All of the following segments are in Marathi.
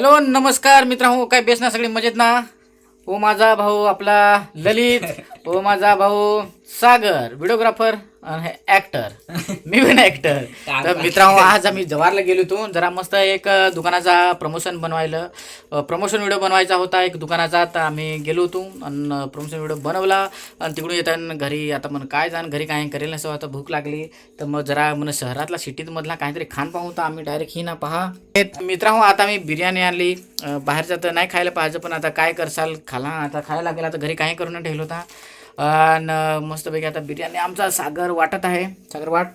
हॅलो नमस्कार मित्रांनो काय बेस ना सगळी मजेत ना? हो माझा भाऊ आपला ललित. हो माझा भाऊ सागर व्हिडिओग्राफर ऍक्टर मी पण ऍक्टर तर मित्रांनो आज आम्ही जवाहरला गेलो होतो. जरा मस्त एक दुकानाचा प्रमोशन बनवायला प्रमोशन व्हिडिओ बनवायचा होता. एक दुकानाचा तर आम्ही गेलो होतो आणि प्रमोशन व्हिडिओ बनवला. आणि तिकडून येताना घरी आता मन काय जाण घरी काय करेल नसं आता भूक लागली. तर मग जरा मन शहरातला सिटीत मधला काहीतरी खाण पाहू तर आम्ही डायरेक्ट ही ना पहा. मित्रांनो आता मी बिर्याणी आणली. बाहेरचं तर नाही खायला पाहिजे पण आता काय करसाल? खाला आता खायला लागेल. आता घरी काही करून ठेवलं होता? आणि मस्तपैकी आता बिर्याणी आमचा सागर वाटत आहे. सागर वाट.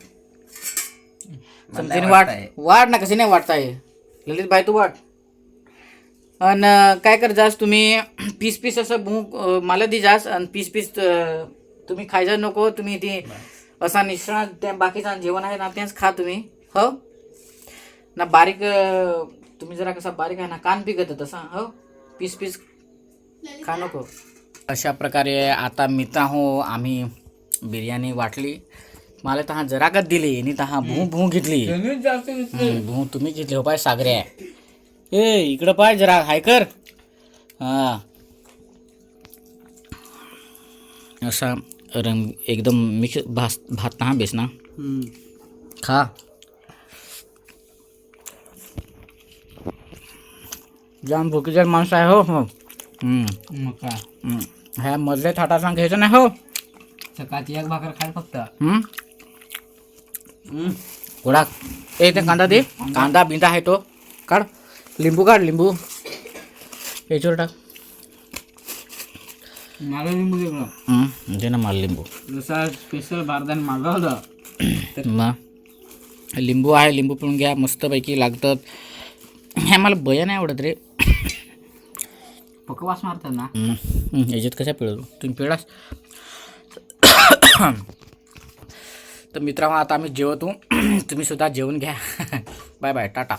समजेने वाट. वाट ना कशी नाही वाटत आहे. ललित बाई तू वाट. आणि काय कर जास तुम्ही? पीस पीस असं भूक मला दी जास आणि पीस पीस तुम्ही खायचं नको. तुम्ही ती असा निश्चळ त्या बाकीचा जेवण आहे ना तेच खा तुम्ही. हो? ना बारीक तुम्ही जरा कसा बारीक आहे ना कान पिकत तसा हो? पीस पीस खा नको. अशा प्रकारे आता मित्र हो आम्ही बिर्याणी वाटली. मला तर हा जरा का दिली आणि तर हा भू भू घेतली. भू तुम्ही घेतली हो पाय सागऱ्या ए इकडं पाय जरा हाय कर. हा. असा रंग एकदम मिक्स भास भात ना बेस ना खा. जाम भुकीचे माणसं आहे हो हो. मग काय? ह्या मधल्या थाटाचा घ्यायचं नाही हो. सकाळची एक भाकर खाय फक्त. हम्म? गोडा. ए ते कांदा दे. कांदा. बिंदा आहे तो. काढ. लिंबू काढ लिंबू. याच्यावर टाक. मला लिंबू वेगळं हम्म, दे ना मला लिंबू. जसा स्पेशल बारदान मागवलं मग. लिंबू आहे लिंबू पिळून घ्या. मस्तपैकी लागतात. ह्या मला बया नाही आवडत रे. पकवास मारतात ना याच्यात कशा पिळतो? तुम्ही पिळास? तर मित्रांनो आता आम्ही जेवतो. तुम्ही सुद्धा जेवून घ्या. Bye bye Tata.